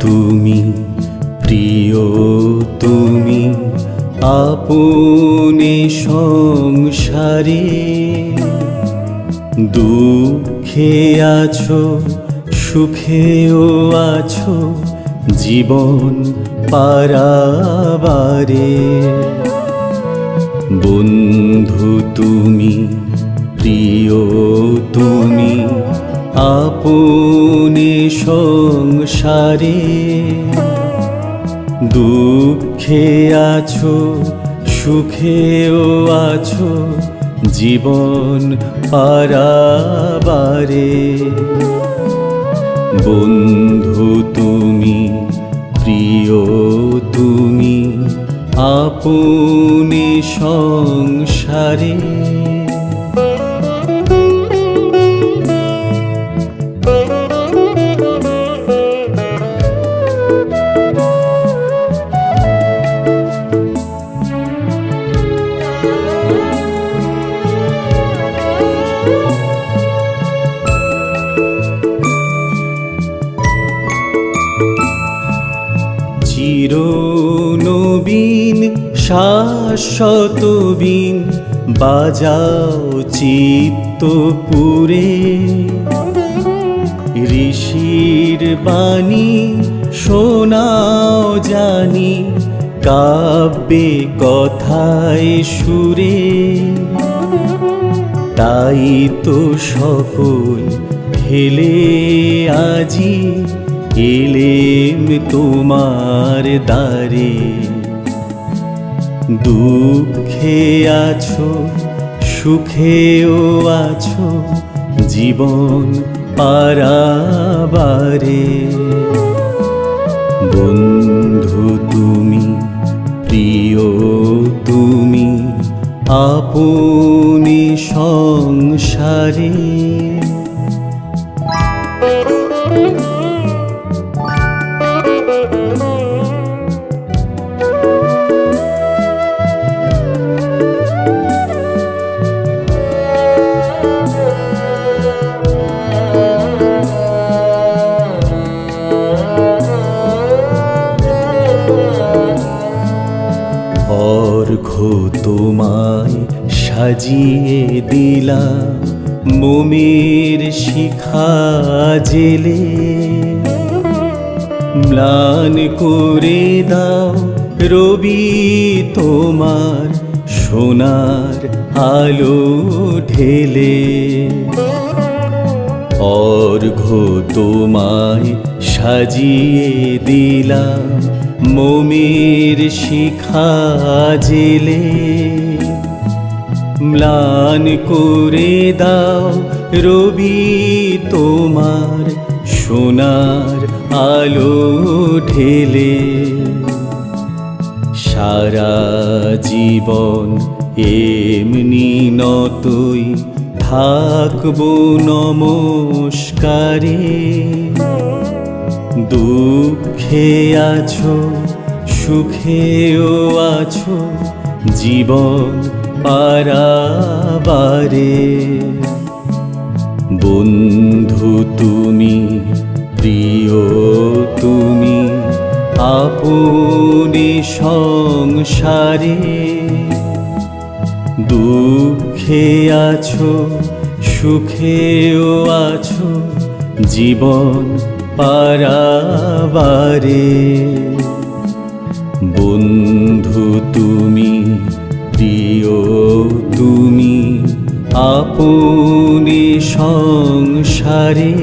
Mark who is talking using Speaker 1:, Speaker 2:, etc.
Speaker 1: তুমি প্রিয় তুমি আপনে সংসারে দুঃখে আছো সুখেও আছো জীবন পারাবারে। বন্ধু তুমি প্রিয় তুমি আপনে সংসারে। দুঃখে আছো সুখেও আছো জীবন পারাবারে। বন্ধু তুমি প্রিয় তুমি আপনি সংসারে। চির নবীন শাশ্বত বাজাও চিত্তপুরে। ঋষির বাণী শোনাও জানি, কাব্যে কথায় সুরে। তাই তো সকল হেলে আজি এলেম তোমার দ্বারে। দুঃখে আছো, সুখেও আছো, জীবন পারাবারে। বন্ধু তুমি, প্রিয় তুমি, আপনি সংসারে। অর্ঘ তোমায় সাজিয়ে দিলাম মোমের শিখা জেলে। ম্লান করে দাও রবি তোমার সোনার আলো ঢেলে। অর্ঘ তোমায় সাজিয়ে দিলাম। মমির শিখা জেলে। ম্লান করে দাও রবি তোমার সোনার আলো ঢেলে। সারা জীবন এমনি নতই থাকব নমস্কারে। দুঃখে আছো সুখেও আছো জীবন পারাবারে। বন্ধু তুমি প্রিয় তুমি আপনি সংসারে। দুঃখে আছো সুখেও আছো জীবন পারাবারে। বন্ধু তুমি প্রিয় তুমি আপনি সংসারে।